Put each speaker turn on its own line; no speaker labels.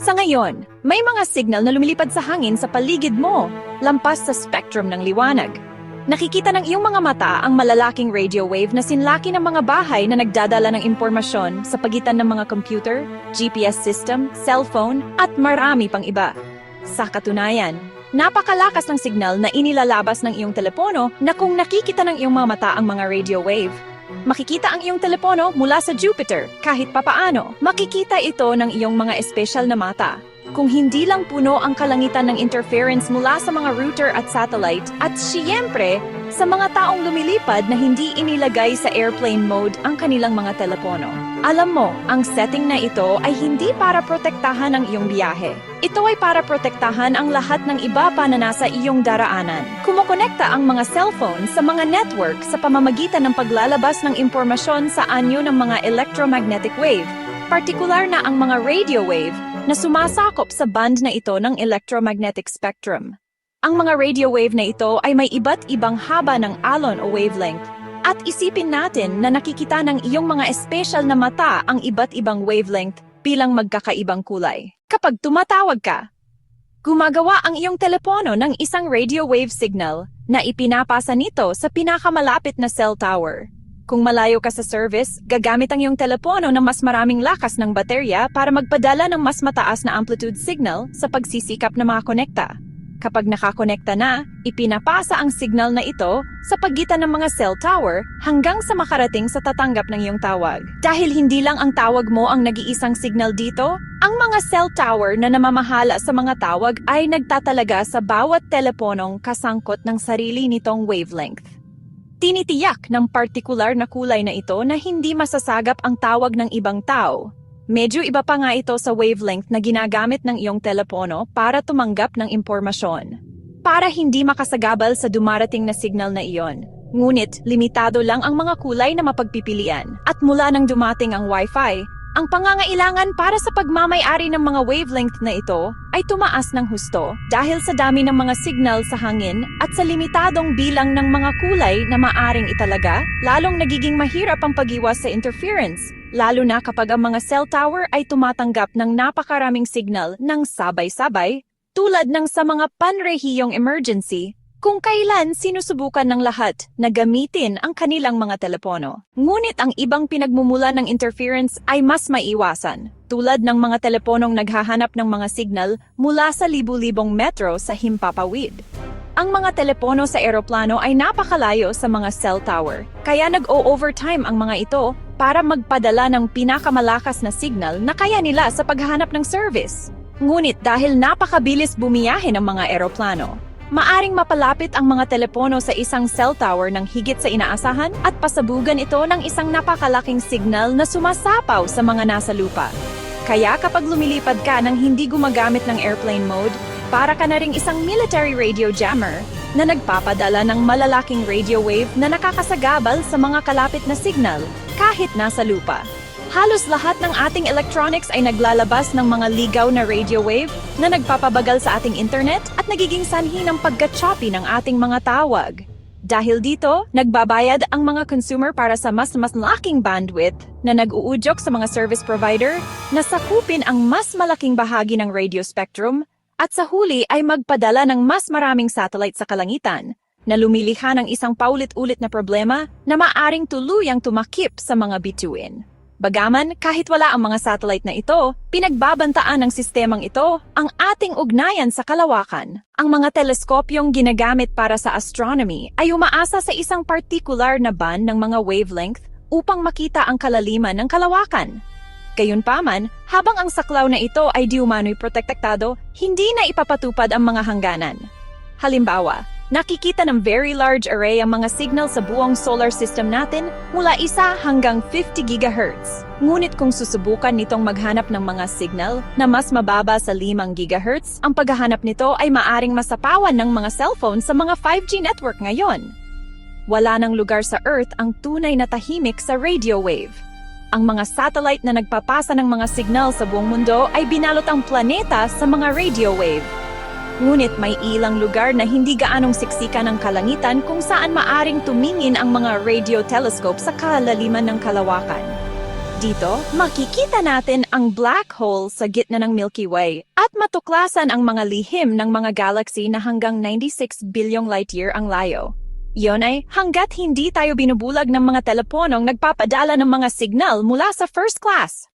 Sa ngayon, may mga signal na lumilipad sa hangin sa paligid mo, lampas sa spectrum ng liwanag. Nakikita ng iyong mga mata ang malalaking radio wave na sinlaki ng mga bahay na nagdadala ng impormasyon sa pagitan ng mga computer, GPS system, cellphone, at marami pang iba. Sa katunayan, napakalakas ng signal na inilalabas ng iyong telepono na kung nakikita ng iyong mga mata ang mga radio wave, Makikita ang iyong telepono mula sa Jupiter kahit papaano. Makikita ito ng iyong mga espesyal na mata. Kung hindi lang puno ang kalangitan ng interference mula sa mga router at satellite at siyempre sa mga taong lumilipad na hindi inilagay sa airplane mode ang kanilang mga telepono. Alam mo, ang setting na ito ay hindi para protektahan ang iyong biyahe. Ito ay para protektahan ang lahat ng iba pa na nasa iyong daraanan. Kumukonekta ang mga cellphone sa mga network sa pamamagitan ng paglalabas ng impormasyon sa anyo ng mga electromagnetic wave, partikular na ang mga radio wave na sumasakop sa band na ito ng electromagnetic spectrum. Ang mga radio wave na ito ay may iba't ibang haba ng alon o wavelength at isipin natin na nakikita ng iyong mga espesyal na mata ang iba't ibang wavelength bilang magkakaibang kulay. Kapag tumatawag ka, gumagawa ang iyong telepono ng isang radio wave signal na ipinapasa nito sa pinakamalapit na cell tower. Kung malayo ka sa service, gagamit ang iyong telepono ng mas maraming lakas ng baterya para magpadala ng mas mataas na amplitude signal sa pagsisikap na mga konekta. Kapag nakakonekta na, ipinapasa ang signal na ito sa pagitan ng mga cell tower hanggang sa makarating sa tatanggap ng iyong tawag. Dahil hindi lang ang tawag mo ang nag-iisang signal dito, ang mga cell tower na namamahala sa mga tawag ay nagtatalaga sa bawat teleponong kasangkot ng sarili nitong wavelength. Tinitiyak ng partikular na kulay na ito na hindi masasagap ang tawag ng ibang tao. Medyo iba pa nga ito sa wavelength na ginagamit ng iyong telepono para tumanggap ng impormasyon. Para hindi makasagabal sa dumarating na signal na iyon. Ngunit, limitado lang ang mga kulay na mapagpipilian. At mula nang dumating ang Wi-Fi, ang pangangailangan para sa pagmamay-ari ng mga wavelength na ito ay tumaas ng husto dahil sa dami ng mga signal sa hangin at sa limitadong bilang ng mga kulay na maaring italaga, lalong nagiging mahirap ang pag-iwas sa interference, lalo na kapag ang mga cell tower ay tumatanggap ng napakaraming signal ng sabay-sabay, tulad ng sa mga panrehiyong emergency kung kailan sinusubukan ng lahat na gamitin ang kanilang mga telepono. Ngunit ang ibang pinagmumula ng interference ay mas maiwasan, tulad ng mga teleponong naghahanap ng mga signal mula sa libu-libong metro sa himpapawid. Ang mga telepono sa eroplano ay napakalayo sa mga cell tower, kaya nag-o-overtime ang mga ito para magpadala ng pinakamalakas na signal na kaya nila sa paghahanap ng service. Ngunit dahil napakabilis bumiyahe ng mga eroplano, maaring mapalapit ang mga telepono sa isang cell tower ng higit sa inaasahan at pasabugan ito ng isang napakalaking signal na sumasapaw sa mga nasa lupa. Kaya kapag lumilipad ka ng hindi gumagamit ng airplane mode, para ka na ring isang military radio jammer na nagpapadala ng malalaking radio wave na nakakasagabal sa mga kalapit na signal kahit nasa lupa. Halos lahat ng ating electronics ay naglalabas ng mga ligaw na radio wave na nagpapabagal sa ating internet at nagiging sanhi ng pagka-choppy ng ating mga tawag. Dahil dito, nagbabayad ang mga consumer para sa mas mas laking bandwidth na nag-uudyok sa mga service provider na sakupin ang mas malaking bahagi ng radio spectrum at sa huli ay magpadala ng mas maraming satellite sa kalangitan na lumilikha ng isang paulit-ulit na problema na maaring tuluyang tumakip sa mga bituin. Bagaman, kahit wala ang mga satellite na ito, pinagbabantaan ng sistemang ito ang ating ugnayan sa kalawakan. Ang mga teleskopyong ginagamit para sa astronomy ay umaasa sa isang particular na band ng mga wavelength upang makita ang kalaliman ng kalawakan. Gayunpaman, habang ang saklaw na ito ay di umano'y protektado, hindi na ipapatupad ang mga hangganan. Halimbawa, nakikita ng very large array ang mga signal sa buong solar system natin mula isa hanggang 50 GHz. Ngunit kung susubukan nitong maghanap ng mga signal na mas mababa sa 5 GHz, ang paghahanap nito ay maaring masapawan ng mga cellphone sa mga 5G network ngayon. Wala ng lugar sa Earth ang tunay na tahimik sa radio wave. Ang mga satellite na nagpapasa ng mga signal sa buong mundo ay binalot ang planeta sa mga radio wave. Ngunit may ilang lugar na hindi gaanong siksikan ng kalangitan kung saan maaring tumingin ang mga radio telescope sa kalaliman ng kalawakan. Dito, makikita natin ang black hole sa gitna ng Milky Way at matuklasan ang mga lihim ng mga galaxy na hanggang 96 bilyong light year ang layo. Yon ay hanggat hindi tayo binubulag ng mga teleponong nagpapadala ng mga signal mula sa first class.